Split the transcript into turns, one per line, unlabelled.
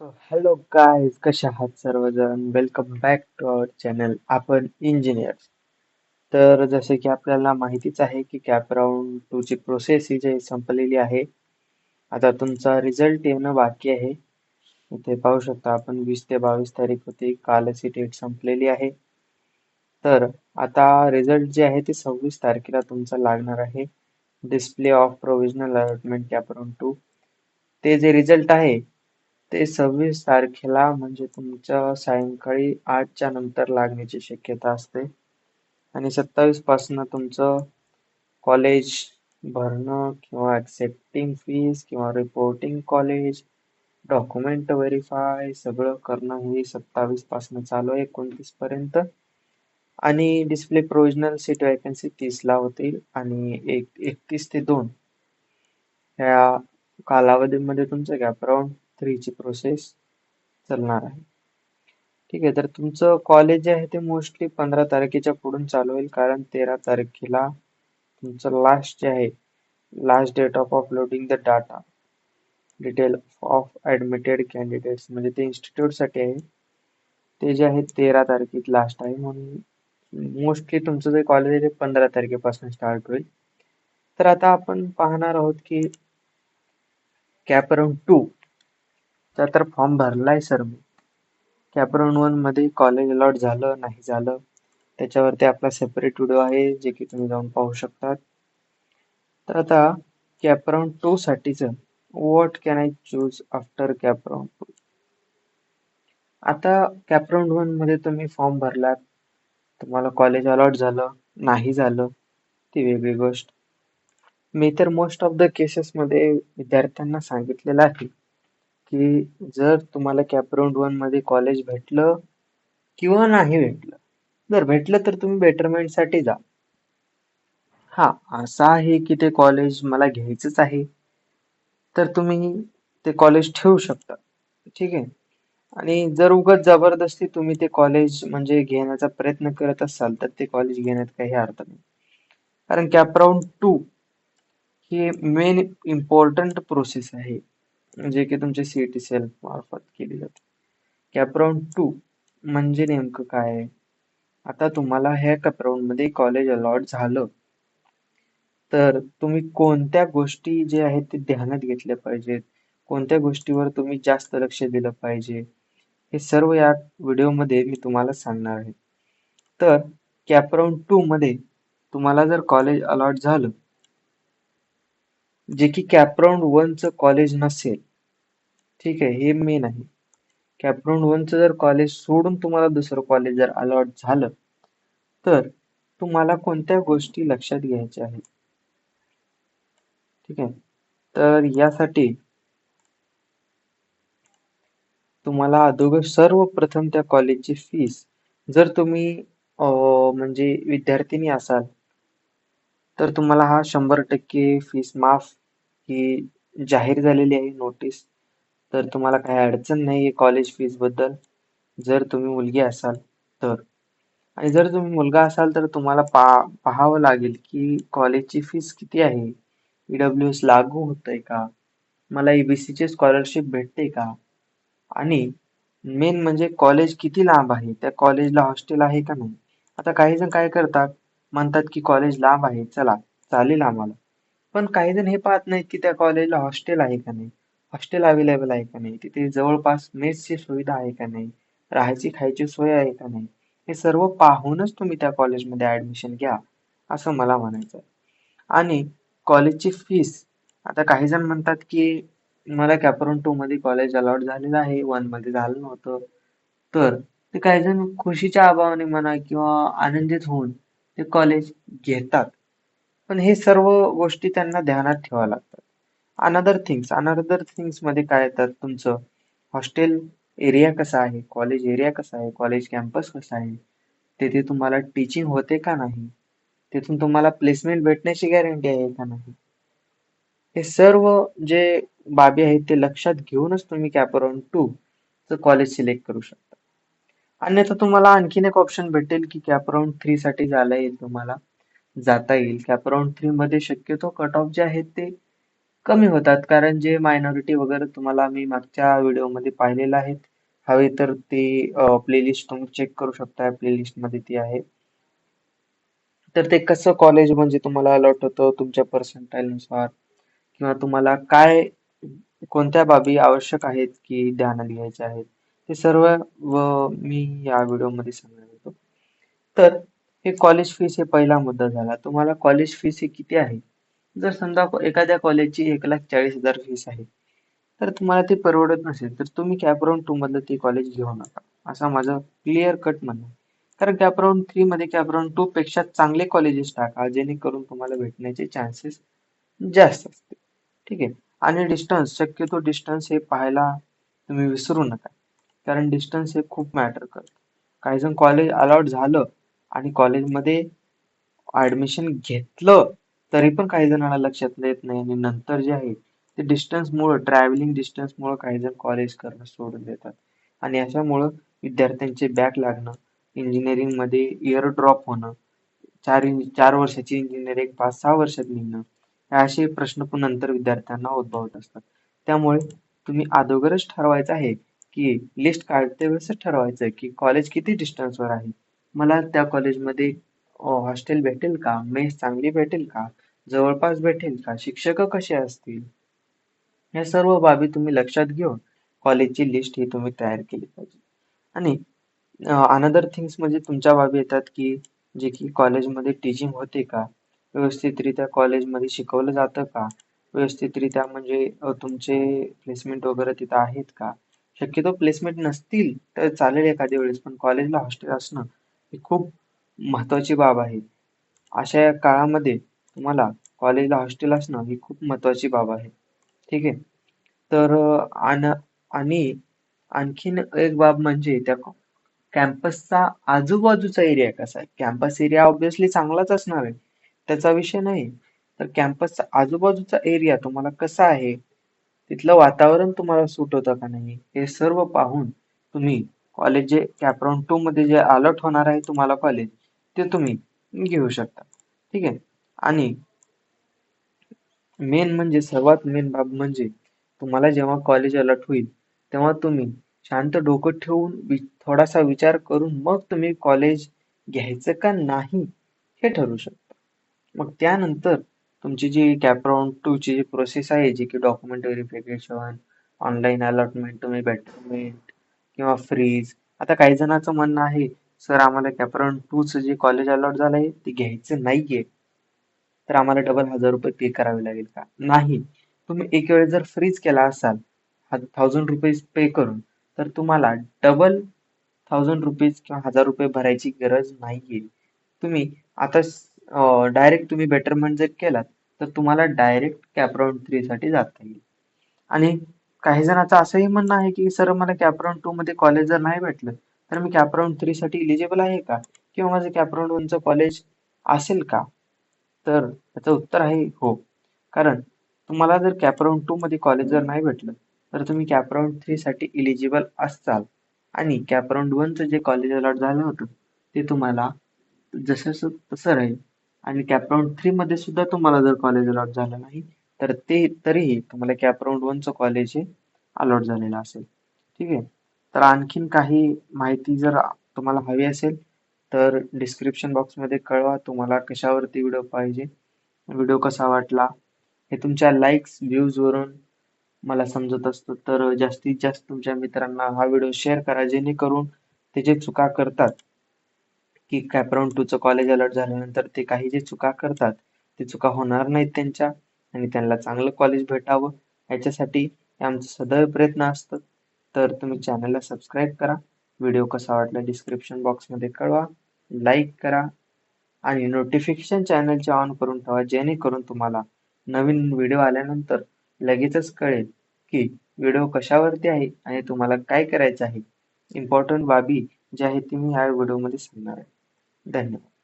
So hello काय कशा आहात सर्वजण? Welcome back to our channel आपण इंजिनियर्स तर जसे की आपल्याला माहितीच आहे की कॅप राऊंड प्रोसेस ही जी संपलेली आहे आता तुमचा रिझल्ट येणं बाकी आहे. इथे पाहू शकता आपण वीस ते बावीस तारीख होती कालच ही डेट संपलेली आहे. तर आता रिझल्ट जे आहे ते सव्वीस तारखेला तुमचा लागणार आहे. Display of provisional allotment CAP round two ते जे रिझल्ट आहे ते सव्वीस तारखेला म्हणजे तुमच्या सायंकाळी आठच्या नंतर लागण्याची शक्यता असते. आणि सत्तावीसपासून तुमचं कॉलेज भरणं किंवा ॲक्सेप्टिंग फीज किंवा रिपोर्टिंग कॉलेज डॉक्युमेंट व्हेरीफाय सगळं करणं हे सत्तावीसपासून चालू आहे एकोणतीस पर्यंत. आणि डिस्प्ले प्रोविजनल सीट वॅकन्सी तीसला होतील आणि एक एकतीस ते दोन. ह्या कालावधीमध्ये तुमचं गॅप राऊंड थ्रीची प्रोसेस चालणार आहे. ठीक आहे तर तुमचं कॉलेज जे आहे ते मोस्टली पंधरा तारखेच्या पुढून चालू होईल कारण तेरा तारखेला तुमचं लास्ट जे आहे last date of uploading the data detail of admitted candidates म्हणजे ते इन्स्टिट्यूटसाठी आहे. ते जे आहे तेरा तारखेत लास्ट आहे म्हणून मोस्टली तुमचं जे कॉलेज आहे ते पंधरा तारखेपासून स्टार्ट होईल. तर आता आपण पाहणार आहोत की कॅप राऊंड टू चा तर फॉर्म भरलाय सर मी. कॅपराऊंड वनमध्ये कॉलेज अलॉट झालं नाही झालं त्याच्यावरती आपला सेपरेट व्हिडिओ आहे जे की तुम्ही जाऊन पाहू शकतात. तर आता CAP round two what what can I choose after CAP round two आता कॅपराऊंड वनमध्ये तुम्ही फॉर्म भरलात. तुम्हाला कॉलेज अलॉट झालं नाही झालं ती वेगळी गोष्ट. मी तर मोस्ट ऑफ द केसेसमध्ये विद्यार्थ्यांना सांगितलेलं आहे. की जर तुम्हाला कॅपराऊंड वनमध्ये कॉलेज भेटलं किंवा नाही भेटलं जर भेटलं तर तुम्ही बेटरमेंटसाठी जा. हा असं आहे की ते कॉलेज मला घ्यायचंच आहे. तर तुम्ही ते कॉलेज ठेवू शकता. ठीक आहे? आणि जर उगाच जबरदस्ती तुम्ही ते कॉलेज म्हणजे घेण्याचा प्रयत्न करत असाल तर ते कॉलेज घेण्यात काही अर्थ नाही. कारण कॅपराऊंड टू ही मेन इम्पॉर्टंट प्रोसेस आहे. जे की तुमचे टी सेल मार्फत केली जाते. कॅपराऊंड टू म्हणजे नेमकं काय आहे? आता तुम्हाला ह्या कॅपराऊंडमध्ये कॉलेज अलॉट झालं. तर तुम्ही कोणत्या गोष्टी जे आहेत ते ध्यानात घेतल्या पाहिजेत? कोणत्या गोष्टीवर तुम्ही जास्त लक्ष दिलं पाहिजे? हे सर्व या व्हिडिओमध्ये मी तुम्हाला सांगणार आहे. तर कॅपराऊंड टू मध्ये तुम्हाला जर कॉलेज अलॉट झालं जे की कॅपराऊंड वनचं कॉलेज नसेल ठीक आहे हे मेन आहे. कॅपराऊंड वनचं जर कॉलेज सोडून तुम्हाला दुसरं कॉलेज जर अलॉट झालं तर तुम्हाला कोणत्या गोष्टी लक्षात घ्यायच्या आहेत? ठीक आहे तर यासाठी तुम्हाला अगोदर सर्वप्रथम त्या कॉलेजची फीस जर तुम्ही म्हणजे विद्यार्थिनी असाल तर तुम्हाला हा शंभर टक्के फीस माफ ही जाहीर झालेली आहे नोटीस तर तुम्हाला काही अडचण नाही आहे कॉलेज फीजबद्दल जर तुम्ही मुलगी असाल तर. आणि जर तुम्ही मुलगा असाल तर तुम्हाला पा पाहावं लागेल की कॉलेजची फीस किती आहे? ईडब्ल्यू एस लागू होतंय का? मला ई बी ची स्कॉलरशिप भेटते का? आणि मेन म्हणजे कॉलेज किती लांब आहे? त्या कॉलेजला हॉस्टेल आहे का नाही? आता काही जण काय करतात? म्हणतात की कॉलेज लांब आहे. चला चालेल आम्हाला. पण काही जण हे पाहत नाहीत की त्या कॉलेजला हॉस्टेल आहे का नाही? हॉस्टेल अवेलेबल आहे का नाही? तिथे जवळपास मेसची सुविधा आहे का नाही? राहायची खायची सोय आहे का नाही? हे सर्व पाहूनच तुम्ही त्या कॉलेजमध्ये ऍडमिशन घ्या असं मला म्हणायचं आहे आणि कॉलेजची फीस आता काही जण म्हणतात की मला कॅपराऊंड टू मध्ये कॉलेज अलॉट झालेलं आहे वनमध्ये झालं नव्हतं. तर ते काही जण खुशीच्या अभावाने म्हणा किंवा आनंदित होऊन ते कॉलेज घेतात. पण हे सर्व गोष्टी त्यांना ध्यानात ठेवाव्या लागतात. अनदर थिंग्स अनदर थिंग्समध्ये काय येतात तुमचं? हॉस्टेल एरिया कसा आहे? कॉलेज एरिया कसा आहे? कॉलेज कॅम्पस कसा आहे? तिथे तुम्हाला टीचिंग होते का नाही? तिथून तुम्हाला प्लेसमेंट भेटण्याची गॅरंटी आहे का नाही? हे सर्व जे बाबी आहेत ते लक्षात घेऊनच तुम्ही कॅपराऊंड टू च कॉलेज सिलेक्ट करू शकता. अन्यथा तुम्हाला आणखीन एक ऑप्शन भेटेल की कॅपराऊंड थ्री साठी जायला येईल तुम्हाला. जाता येईल. कॅपराऊंड थ्री मध्ये शक्यतो कट ऑफ जे आहेत ते कमी होतात. कारण जे मायनॉरिटी वगैरे तुम्हाला मी मागच्या व्हिडिओमध्ये पाहिलेलं आहेत हवे तर ते प्लेलिस्ट तुम्ही चेक करू शकता. प्लेलिस्टमध्ये ती आहे. तर ते कसं कॉलेज म्हणजे तुम्हाला अलॉट होतं? तुमच्या पर्सेंटाईलनुसार किंवा तुम्हाला काय कोणत्या बाबी आवश्यक आहेत की ध्यान घ्यायच्या आहेत? ते सर्व व मी या व्हिडिओमध्ये सांगणार होतो. तर हे कॉलेज फीस हे पहिला मुद्दा झाला. तुम्हाला कॉलेज फीस ही किती आहे? जर समजा एखाद्या कॉलेजची एक लाख चाळीस हजार फीस आहे तर तुम्हाला ते परवडत नसेल तर तुम्ही कॅपराऊंड टू मधलं ते कॉलेज घेऊ नका. असं माझं क्लिअर कट म्हणणं कारण कॅपराऊंड थ्री मध्ये कॅपराऊंड टू पेक्षा चांगले कॉलेजेस टाका जेणेकरून तुम्हाला भेटण्याचे चान्सेस जास्त असते ठीक आहे? आणि डिस्टन्स शक्यतो डिस्टन्स हे पाहायला तुम्ही विसरू नका. कारण डिस्टन्स हे खूप मॅटर करतं. काही जण कॉलेज अलाउड झालं आणि कॉलेजमध्ये ॲडमिशन घेतलं तरी पण काही जणांना लक्षात येत नाही. आणि नंतर जे आहे ते डिस्टन्समुळं ट्रॅव्हलिंग डिस्टन्समुळं काही जण कॉलेज करणं सोडून देतात. आणि अशामुळं विद्यार्थ्यांचे बॅक लागणं इंजिनिअरिंगमध्ये इयर ड्रॉप होणं चार चार वर्षाची इंजिनिअरिंग पाच सहा वर्षात निघणं हे असे प्रश्न पण नंतर विद्यार्थ्यांना उद्भवत असतात. त्यामुळे तुम्ही अगोदरच ठरवायचं आहे की लिस्ट काढते वेळेसच ठरवायचं आहे की कॉलेज किती डिस्टन्सवर आहे. मला त्या कॉलेजमध्ये हॉस्टेल भेटेल का? मेस चांगली भेटेल का? जवळपास भेटेल का? शिक्षक कसे असतील? या सर्व बाबी तुम्ही लक्षात घेऊन कॉलेजची लिस्ट ही तुम्ही तयार केली पाहिजे. आणि अनदर थिंग्स म्हणजे तुमच्या बाबी येतात की जे की कॉलेजमध्ये टीचिंग होते का? व्यवस्थितरित्या कॉलेजमध्ये शिकवलं जातं का? व्यवस्थितरित्या म्हणजे तुमचे प्लेसमेंट वगैरे तिथं आहेत का? शक्यतो प्लेसमेंट नसतील तर चालेल एखाद्या वेळेस पण कॉलेजला हॉस्टेल असणं हे खूप महत्वाची बाब आहे. अशा काळामध्ये तुम्हाला कॉलेजला हॉस्टेल असणं ही खूप महत्वाची बाब आहे. ठीक आहे? तर आणि आणखीन एक बाब म्हणजे त्या कॅम्पसचा आजूबाजूचा एरिया कसा आहे? कॅम्पस एरिया ऑब्विसली चांगलाच असणार आहे. त्याचा विषय नाही. तर कॅम्पसचा आजूबाजूचा एरिया तुम्हाला कसा आहे? तिथलं वातावरण तुम्हाला सूट होतं का नाही? हे सर्व पाहून तुम्ही कॉलेज जे कॅपराऊंड टू मध्ये जे अलॉट होणार आहे तुम्हाला कॉलेज ते तुम्ही घेऊ शकता. ठीक आहे? आणि मेन म्हणजे सर्वात मेन बाब म्हणजे तुम्हाला जेव्हा कॉलेज अलॉट होईल तेव्हा तुम्ही शांत डोकं ठेवून थोडासा विचार करून मग तुम्ही कॉलेज घ्यायचं का नाही हे ठरवू शकता. मग त्यानंतर तुमची जी कॅपराऊंड टू ची जी प्रोसेस आहे जी की डॉक्युमेंट व्हेरिफिकेशन ऑनलाईन अलॉटमेंट तुम्ही बेटरमेंट किंवा फ्रीज आता काही जणांचं म्हणणं आहे सर आम्हाला कॅपरॉन टूचं जे कॉलेज अलॉट झालं आहे ते घ्यायचं नाहीये. तर आम्हाला डबल हजार रुपये पे करावे लागेल का? नाही. तुम्ही एक वेळ जर फ्रीज केला असाल थाउजंड रुपीज पे करून तर तुम्हाला डबल थाउजंड रुपीज किंवा हजार रुपये भरायची गरज नाहीये. तुम्ही आता डायरेक्ट तुम्ही बेटरमेंट जर केलात तर तुम्हाला डायरेक्ट कॅपराऊंड थ्री साठी जाता येईल. आणि काही जणांचं असंही म्हणणं आहे की सर मला कॅपराऊंड टू मध्ये कॉलेज जर नाही भेटलं तर मी कॅपराऊंड थ्री साठी इलिजिबल आहे का? किंवा माझं कॅपराऊंड वनचं कॉलेज असेल का? तर त्याचं उत्तर आहे हो. कारण तुम्हाला जर कॅपराऊंड टू मध्ये कॉलेज जर नाही भेटलं तर तुम्ही कॅपराऊंड थ्री साठी इलिजिबल असाल. आणि कॅपराऊंड वनचं जे कॉलेज अलॉट झालं होतं ते तुम्हाला जसं तसं राहील. आणि कॅपराऊंड थ्री मध्ये सुद्धा तुम्हाला जर कॉलेज अलॉट झालं नाही तर ते तरीही तुम्हाला कॅपराऊंड वनचं कॉलेज हे अलॉट झालेलं असेल. ठीक आहे? तर आणखीन काही माहिती जर तुम्हाला हवी असेल तर डिस्क्रिप्शन बॉक्समध्ये कळवा. तुम्हाला कशावरती व्हिडिओ पाहिजे व्हिडिओ कसा वाटला हे तुमच्या लाईक्स व्ह्यूजवरून मला समजत असतं. तर जास्तीत जास्त तुमच्या मित्रांना हा व्हिडिओ शेअर करा जेणेकरून ते जे चुका करतात की कॅपराऊंड टूचं कॉलेज अलर्ट झाल्यानंतर ते काही जे चुका करतात ते चुका होणार नाहीत त्यांच्या आणि त्यांना चांगलं कॉलेज भेटावं. याच्यासाठी आमचं सदैव प्रयत्न असतं. तर तुम्ही चॅनलला सबस्क्राईब करा. व्हिडिओ कसा वाटला डिस्क्रिप्शन बॉक्समध्ये कळवा. लाईक करा आणि नोटिफिकेशन चॅनलचे ऑन करून ठेवा जेणेकरून तुम्हाला नवीन व्हिडिओ आल्यानंतर लगेचच कळेल की व्हिडिओ कशावरती आहे आणि तुम्हाला काय करायचं आहे. इम्पॉर्टंट बाबी ज्या आहेत ती मी ह्या व्हिडिओमध्ये सांगणार आहे. धन्यवाद.